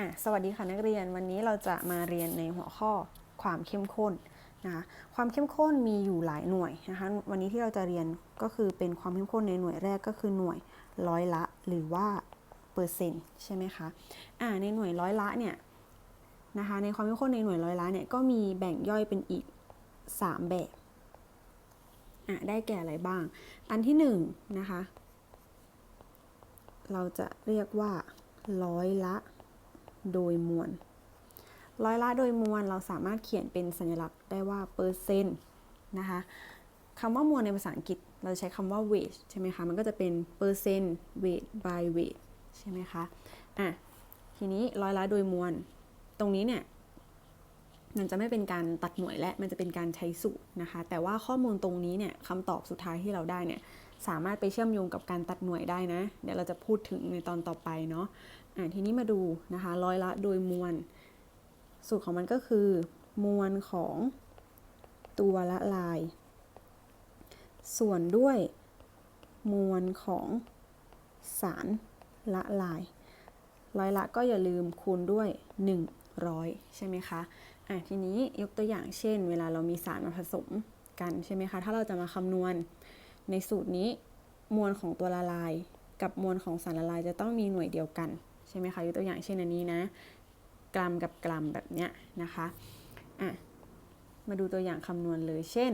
อะสวัสดีค่ะนักเรียนวันนี้เราจะมาเรียนในหัวข้อความเข้มข้นนะคะความเข้มข้นมีอยู่หลายหน่วยนะคะวันนี้ที่เราจะเรียนก็คือเป็นความเข้มข้นในหน่วยแรกก็คือหน่วยร้อยละหรือว่าเปอร์เซ็นต์ใช่ไหมคะอ่าในหน่วยร้อยละเนี่ยนะคะในความเข้มข้นในหน่วยร้อยละเนี่ยก็มีแบ่งย่อยเป็นอีก 3 แบบอะได้แก่อะไรบ้าง อันที่1นงนะคะเราจะเรียกว่าร้อยละ โดยมวล ร้อยละโดยมวลเราสามารถเขียนเป็นสัญลักษณ์ได้ว่าเปอร์เซ็นต์นะคะคำว่ามวลในภาษาอังกฤษ เราใช้คำว่า weight ใช่ไหมคะ มันก็จะเป็นเปอร์เซ็นต์ weight by weight ใช่ไหมคะ อะ ทีนี้ร้อยละโดยมวล ตรงนี้เนี่ย มันจะไม่เป็นการตัดหน่วยและ มันจะเป็นการใช้สูตรนะคะ แต่ว่าข้อมูลตรงนี้เนี่ยคำตอบสุดท้ายที่เราได้เนี่ย สามารถไปเชื่อมโยงกับการตัดหน่วยได้นะ เดี๋ยวเราจะพูดถึงในตอนต่อไปเนาะ อะทีนี้มาดูนะคะร้อยละโดยมวล สูตรของมันก็คือ มวลของตัวละลาย ส่วนด้วยมวลของสารละลาย ร้อยละก็อย่าลืมคูณด้วย 100 ใช่ไหมคะอะทีนี้ยกตัวอย่างเช่น เวลาเรามีสารมาผสมกันใช่ไหมคะ ถ้าเราจะมาคำนวณในสูตรนี้มวลของตัวละลาย กับมวลของสารละลายจะต้องมีหน่วยเดียวกัน ใช่ไหมคะยกตัวอย่างเช่นอันนี้นะกรัมกับกรัมแบบเนี้ยนะคะอะมาดูตัวอย่างคำนวณเลยเช่น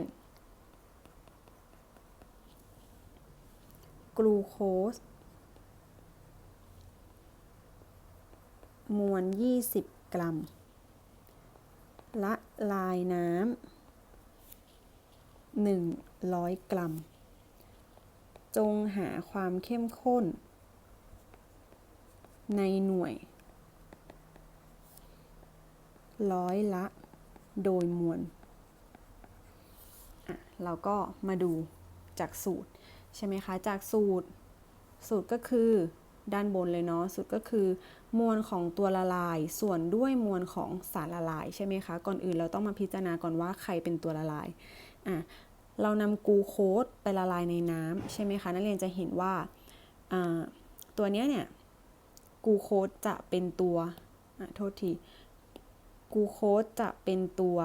กลูโคสมวล 20 กรัม ละลายน้ำ100 กรัม จงหาความเข้มข้น ในหน่วย ร้อยละ โดยมวลเราก็มาดูจากสูตร ใช่ไหมคะ จากสูตร สูตรก็คือด้านบนเลยเนาะสูตรก็คือ มวลของตัวละลาย ส่วนด้วยมวลของสารละลายใช่ไหมคะ ก่อนอื่นเราต้องมาพิจารณาก่อนว่าใครเป็นตัวละลายอะเรานำกูโคสไปละลายในน้ำใช่ไหมคะ นักเรียนจะเห็นว่าตัวเนี้ยเนี่ย กูโคสจะเป็นตัวโทษที กูโคสจะเป็นตัว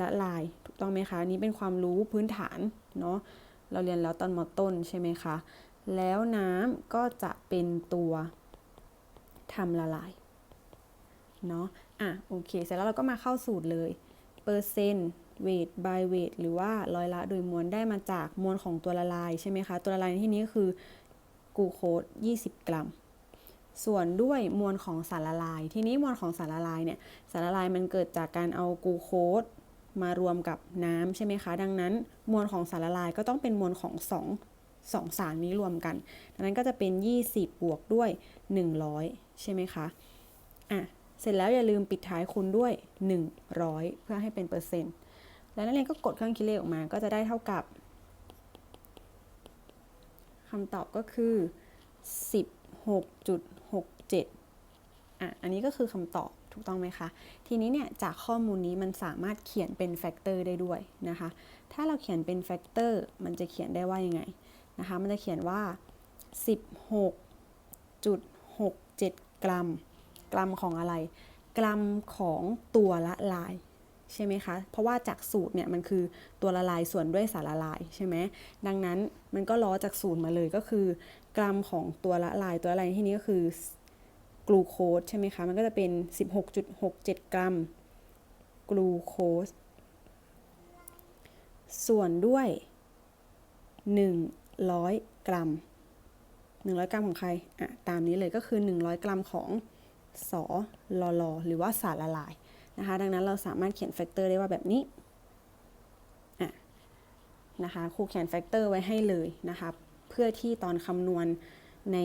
ละลาย ถูกต้องไหมคะนี้เป็นความรู้พื้นฐานเนาะ เราเรียนแล้วตอนมต้นใช่ไหมคะ แล้วน้ำก็จะเป็นตัวทำละลาย เนาะ อะ โอเค เสร็จแล้วเราก็มาเข้าสูตรเลย เปอร์เซนต์ weight by weight หรือว่าร้อยละโดยมวลได้มาจากมวลของตัวละลายใช่ไหมคะ ตัวละลายในที่นี้คือ กูโคส20 กรัม ส่วนด้วยมวลของสารละลาย ทีนี้มวลของสารละลายเนี่ย สารละลายมันเกิดจากการเอากูโคสมารวมกับน้ำใช่ไหมคะ ดังนั้น มวลของสารละลายก็ต้องเป็นมวลของ 2 2 สารนี้รวมกัน ดังนั้นก็จะเป็น 20 บวกด้วย 100 ใช่ไหมคะ อะ เสร็จแล้วอย่าลืมปิดท้ายคูณด้วย 100 เพื่อให้เป็นเปอร์เซ็นต์ แล้วนักเรียนก็กดเครื่องคิดเลขออกมา ก็จะได้เท่ากับ คำตอบก็คือ 16.67อะอันนี้ก็คือคำตอบถูกต้องไหมคะ ทีนี้เนี่ยจากข้อมูลนี้มันสามารถเขียนเป็นแฟกเตอร์ได้ด้วยนะคะ ถ้าเราเขียนเป็นแฟกเตอร์มันจะเขียนได้ว่ายังไงนะคะ มันจะเขียนว่า 16.67 กรัม กรัมของอะไร กรัมของตัวละลาย ใช่ไหมคะ เพราะว่าจากสูตรเนี่ยมันคือตัวละลายส่วนด้วยสารละลายใช่ไหมดังนั้นมันก็ล้อจากสูตรมาเลยก็คือ กรัมของตัวละลายตัวละลายที่นี้ก็คือกลูโคสใช่ไหมคะ มันก็จะเป็น 16.67 กรัมกลูโคสส่วนด้วย 100 กรัม 100 กรัมของใครอะตามนี้เลยก็คือ 100 กรัมของสอลอลอหรือว่าสารละลาย นะคะ ดังนั้นเราสามารถเขียนแฟกเตอร์ได้ว่าแบบนี้ะนะคะครูเขียนแฟกเตอร์ไว้ให้เลยนะคะเพื่อที่ตอนคำนวณใน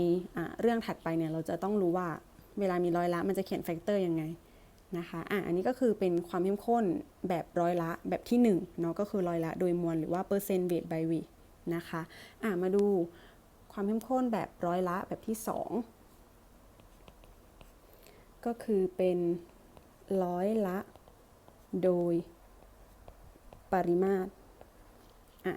เรื่องถัดไปเนี่ยเราจะต้องรู้ว่าเวลามีร้อยละมันจะเขียนแฟกเตอร์ยังไงนะคะอะอันนี้ก็คือเป็นความเข้มข้นแบบร้อยละแบบที่1เนาะก็คือร้อยละโดยมวลหรือว่าเปอร์เซ็นต์เวท by วีนะคะอะมาดูความเข้มข้นแบบร้อยละแบบที่ 2 ก็คือเป็น ร้อยละ โดย ปริมาตรอะ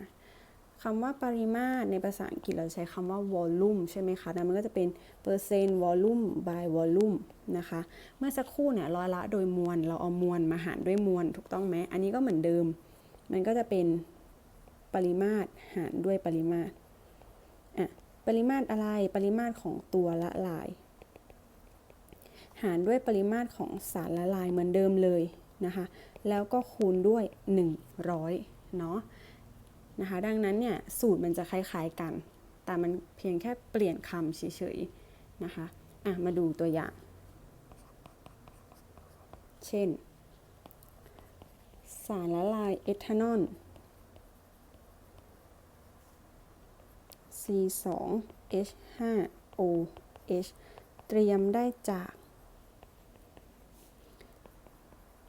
คำว่าปริมาตรในภาษาอังกฤษเราใช้คำว่า volume ใช่ไหมคะนั้นมันก็จะเป็นเปอร์เซนต์ volume by volume นะคะ เมื่อสักครู่เนี่ยร้อยละโดยมวล เราเอามวลมาหารด้วยมวลถูกต้องไหม อันนี้ก็เหมือนเดิม มันก็จะเป็นปริมาตรหารด้วยปริมาตร อะ ปริมาตรอะไร ปริมาตรของตัวละลายารด้วยปริมาตรของสารละลายเหมือนเดิมเลยนะคะ แล้วก็คูณด้วย 100 เนาะนะคะ ดังนั้นเนี่ยสูตรมันจะคล้ายๆกัน แต่มันเพียงแค่เปลี่ยนคำเฉยๆนะคะ อะ มาดูตัวอย่าง เช่น สารละลายเอทานอล C2H5OH เตรียมได้จาก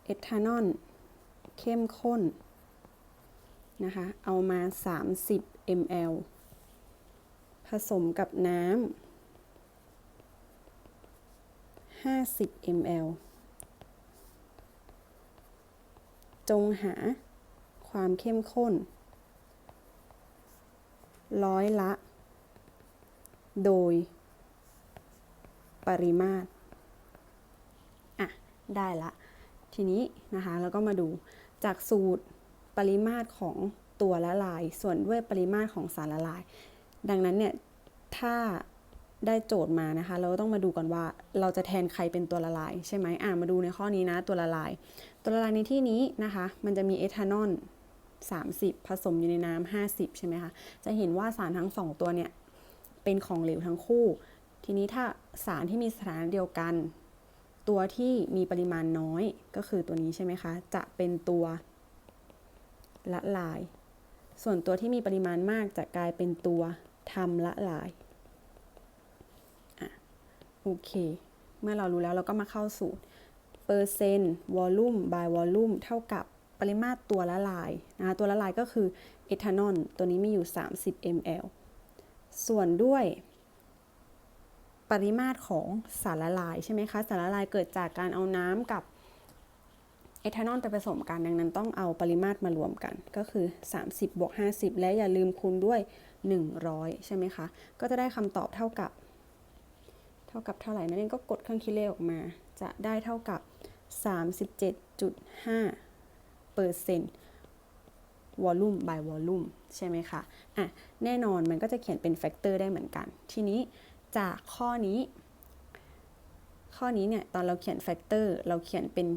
เอทานอลเข้มข้นนะคะ เอามา 30 ml ผสมกับน้ำ 50 ml จงหาความเข้มข้น ร้อยละ โดย ปริมาตร อะ ได้ละ ทีนี้นะคะแล้วก็มาดูจากสูตรปริมาตรของตัวละลาย ส่วนด้วยปริมาตรของสารละลาย ดังนั้นเนี่ยถ้าได้โจทย์มานะคะ เราต้องมาดูก่อนว่าเราจะแทนใครเป็นตัวละลาย ใช่ไหมอ่ามาดูในข้อนี้นะตัวละลาย ตัวละลายในที่นี้นะคะ มันจะมีเอทานอล30 ผสมอยู่ในน้ำ50 ใช่ไหมคะ จะเห็นว่าสารทั้งสองตัวเนี่ย เป็นของเหลวทั้งคู่ ทีนี้ถ้าสารที่มีสถานะเดียวกัน ตัวที่มีปริมาณน้อยก็คือตัวนี้ใช่ไหมคะ จะเป็นตัวละลาย ส่วนตัวที่มีปริมาณมากจะกลายเป็นตัวทำละลายอะโอเค เมื่อเรารู้แล้วเราก็มาเข้าสูตรเปอร์เซนต์วอลลุ่ม by วอลลุ่มเท่ากับปริมาตรตัวละลายนะคะตัวละลายก็คือเอทานอลตัวนี้มีอยู่ 30 ml ส่วนด้วย ปริมาตรของสารละลายใช่ไหมคะ สารละลายเกิดจากการเอาน้ำกับเอทานอลไปผสมกัน ดังนั้นต้องเอาปริมาตรมารวมกัน ก็คือ 30บวก50 และอย่าลืมคูณด้วย 100 ใช่ไหมคะ ก็จะได้คำตอบเท่ากับ เท่ากับเท่าไหร่นั่นเองก็กดเครื่องคิดเลขออกมา จะได้เท่ากับ 37.5เปอร์เซ็นต์วอลลุ่ม by วอลลุ่มใช่ไหมคะ อะ แน่นอนมันก็จะเขียนเป็นแฟกเตอร์ได้เหมือนกัน ทีนี้ จากข้อนี้ ข้อนี้เนี่ยตอนเราเขียนแฟกเตอร์เราเขียนเป็น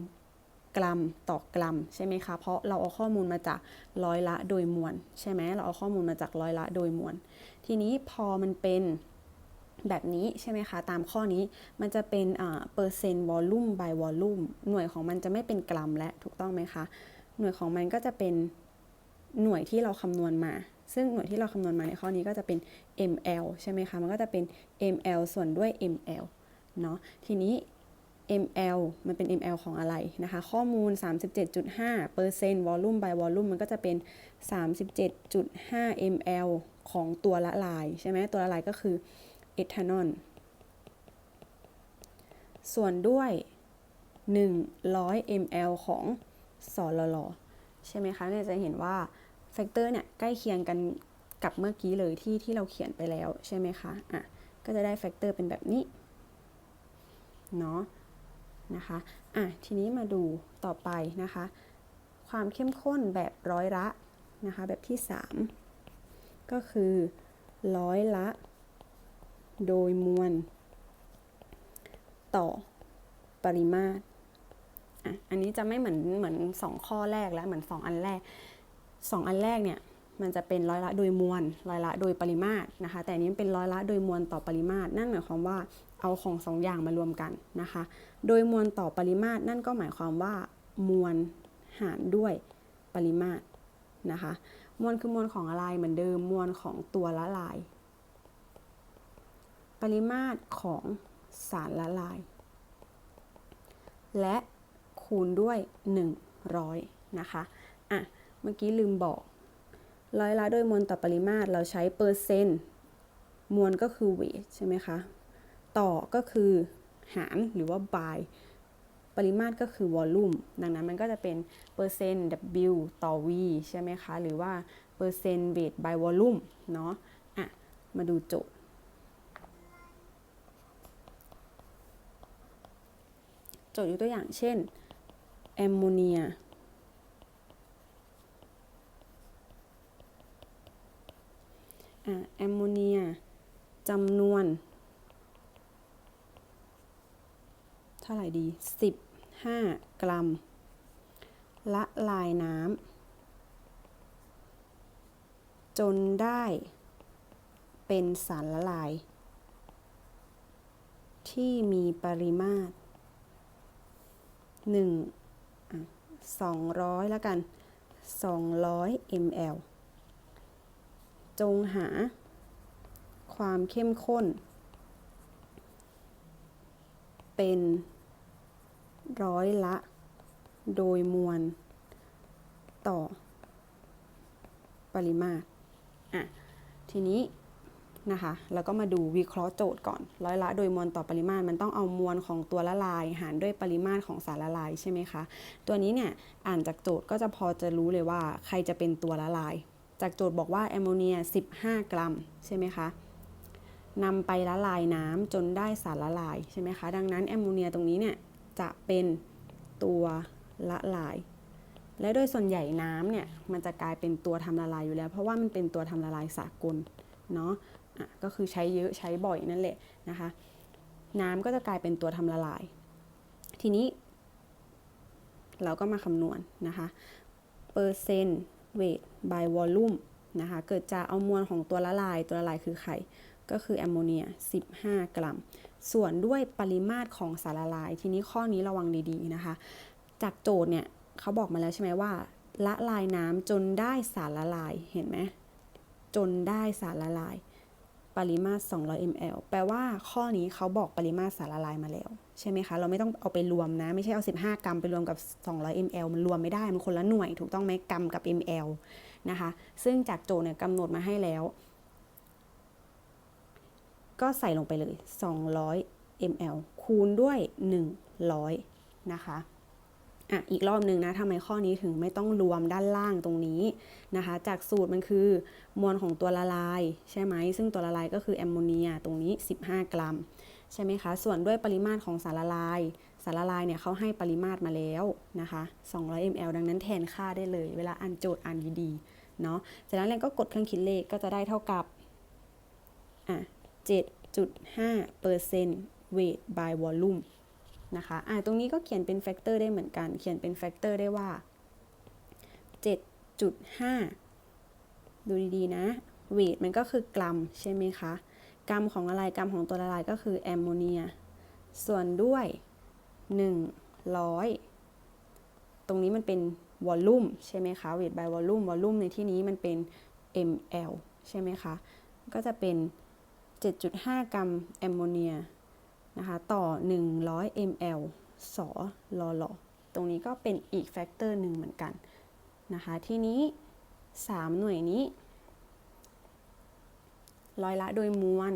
กรัมต่อกรัมใช่ไหมคะ เพราะเราเอาข้อมูลมาจากร้อยละโดยมวลใช่ไหมเราเอาข้อมูลมาจากร้อยละโดยมวล ทีนี้พอมันเป็นแบบนี้ใช่ไหมคะ ตามข้อนี้มันจะเป็นเปอร์เซ็นต์วอลลุ่ม by วอลลุ่มหน่วยของมันจะไม่เป็นกรัมและถูกต้องไหมคะ หน่วยของมันก็จะเป็นหน่วยที่เราคำนวณมา ซึ่งหน่วยที่เราคำนวณมาในข้อนี้ก็จะเป็น ml ใช่ไหมคะ มันก็จะเป็น ml ส่วนด้วย ml เนาะ ทีนี้ ml มันเป็น ml ของอะไรนะคะ ข้อมูล 37.5เปอร์เซ็นต์วอลลุ่ม by วอลลุ่มมันก็จะเป็น 37.5 ml ของตัวละลาย ใช่ไหมตัวละลายก็คือเอทานอลส่วนด้วย 100 ml ของสอลลใช่ไหมคะเนี่ยจะเห็นว่า แฟกเตอร์เนี่ยใกล้เคียงกันกับเมื่อกี้เลยที่ที่เราเขียนไปแล้วใช่ไหมคะอะก็จะได้แฟกเตอร์เป็นแบบนี้เนาะนะคะอะทีนี้มาดูต่อไปนะคะ ความเข้มข้นแบบร้อยละนะคะแบบที่ 3 ก็คือร้อยละ โดยมวล ต่อปริมาตรอะอันนี้จะไม่เหมือนเหมือนสองข้อแรกแล้วเหมือนสองอันแรก สองอันแรกเนี่ยมันจะเป็นร้อยละโดยมวลร้อยละโดยปริมาตรนะคะ แต่นนี้เป็นร้อยละโดยมวลต่อปริมาตร นั่นหมายความว่าเอาของสองอย่างมารวมกันนะคะ โดยมวลต่อปริมาตรนั่นก็หมายความว่ามวลหารด้วยปริมาตรนะคะ มวลคือมวลของอะไรเหมือนเดิมมวลของตัวละลาย ปริมาตรของสารละลาย และคูณด้วย 100 นะคะอะ เมื่อกี้ลืมบอก ร้อยละโดยมวลต่อปริมาตรเราใช้เปอร์เซนต์ มวลก็คือเวทใช่ไหมคะ ต่อก็คือหารหรือว่า by ปริมาตรก็คือวอลลุ่ม ดังนั้นมันก็จะเป็นเปอร์เซนต์ W ต่อ V ใช่ไหมคะ หรือว่าเปอร์เซ็นต์ weight by volume เนาะ อะ มาดูโจทย์ โจทย์ยกตัวอย่างเช่นแอมโมเนีย อะแอมโมเนียจำนวน เท่าไห ร่ดี 15 กรัม ละลายน้ำจนได้เป็นสารละลาย ที่มีปริมาตร1อะ200 แล้วกัน 200 ml จงหาความเข้มข้น เป็น ร้อยละ โดยมวล ต่อ ปริมาตรอะทีนี้นะคะแล้วก็มาดูวิเคราะห์โจทย์ก่อน ร้อยละโดยมวลต่อปริมาตรมันต้องเอามวลของตัวละลาย หารด้วยปริมาตรของสารละลายใช่ไหมคะ ตัวนี้เนี่ยอ่านจากโจทย์ก็จะพอจะรู้เลยว่าใครจะเป็นตัวละลาย จากโจทย์บอกว่าแอมโมเนีย 15 กรัมใช่ไหมคะนำไปละลายน้ำจนได้สารละลายใช่ไหมคะ ดังนั้นแอมโมเนียตรงนี้เนี่ย จะเป็นตัวละลาย และโดยส่วนใหญ่น้ำเนี่ยมันจะกลายเป็นตัวทำละลายอยู่แล้ว เพราะว่ามันเป็นตัวทำละลายสากลเนาะอะก็คือใช้เยอะใช้บ่อยนั่นแหละนะคะ น้ำก็จะกลายเป็นตัวทำละลาย ทีนี้ เราก็มาคำนวณนะคะเปอร์เซนต์ weight by volume นะคะเกิดจากเอามวลของตัวละลายตัวละลายคือไข่ ก็คือแอมโมเนีย 15 กรัม ส่วนด้วยปริมาตรของสารละลาย ทีนี้ข้อนี้ระวังดีๆนะคะ จากโจทย์เนี่ยเขาบอกมาแล้วใช่ไหมว่า ละลายน้ำจนได้สารละลายเห็นไหมจนได้สารละลาย ปริมาตร 200 ml แปลว่าข้อนี้เขาบอกปริมาตรสารละลายมาแล้ว ใช่ไหมคะ เราไม่ต้องเอาไปรวมนะ ไม่ใช่เอา 15 กรัมไปรวมกับ 200 ml มันรวมไม่ได้ มันคนละหน่วย ถูกต้องไหมกรัมกับ ml นะคะ ซึ่งจากโจทย์เนี่ยกำหนดมาให้แล้ว ก็ใส่ลงไปเลย 200 ml คูณด้วย 100 นะคะอะอีกรอบหนึ่งนะทำไมข้อนี้ถึงไม่ต้องรวมด้านล่างตรงนี้นะคะ จากสูตรมันคือ มวลของตัวละลาย ใช่ไหม ซึ่งตัวละลายก็คือแอมโมเนียตรงนี้ 15 กรัม ใช่ไหมคะ ส่วนด้วยปริมาตรของสารละลาย สารละลายเนี่ยเขาให้ปริมาตรมาแล้วนะคะ 200 ml ดังนั้นแทนค่าได้เลย เวลาอ่านโจทย์อ่านดีๆเนาะจากนั้นเราก็กดเครื่องคิดเลขก็จะได้เท่ากับอะ 7.5เปอร์เซนต์ weight by volume นะคะอะตรงนี้ก็เขียนเป็นแฟกเตอร์ได้เหมือนกัน เขียนเป็นแฟกเตอร์ได้ว่า 7.5 ดูดีๆนะ weight มันก็คือกรัมใช่ไหมคะ กรัมของอะไร กรัมของตัวละลายก็คือแอมโมเนีย ส่วนด้วย 100 ตรงนี้มันเป็นวอลลุ่มใช่ไหมคะ weight by volume วอลลุ่มในที่นี้มันเป็น ml ใช่ไหมคะ ก็จะเป็น 7.5 กรัมแอมโมเนียนะคะต่อ 100 ml สอลอลอตรงนี้ก็เป็นอีกแฟกเตอร์หนึ่งเหมือนกันนะคะทีนี้ 3 หน่วยนี้ ร้อยละโดยมวล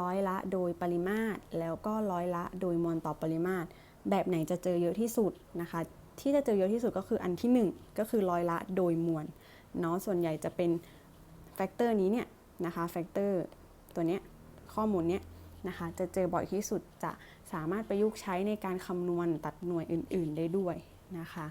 ร้อยละโดยปริมาตร แล้วก็ร้อยละโดยมวลต่อปริมาตร แบบไหนจะเจอเยอะที่สุดนะคะ ที่จะเจอเยอะที่สุดก็คืออันที่ 1 ก็คือร้อยละโดยมวลเนาะส่วนใหญ่จะเป็นแฟกเตอร์นี้เนี่ยนะคะแฟกเตอร์ ข้อมูลเนี้ยนะคะจะเจอบ่อยที่สุดจะสามารถประยุกต์ใช้ในการคำนวณตัดหน่วยอื่น ๆ ได้ด้วยนะคะ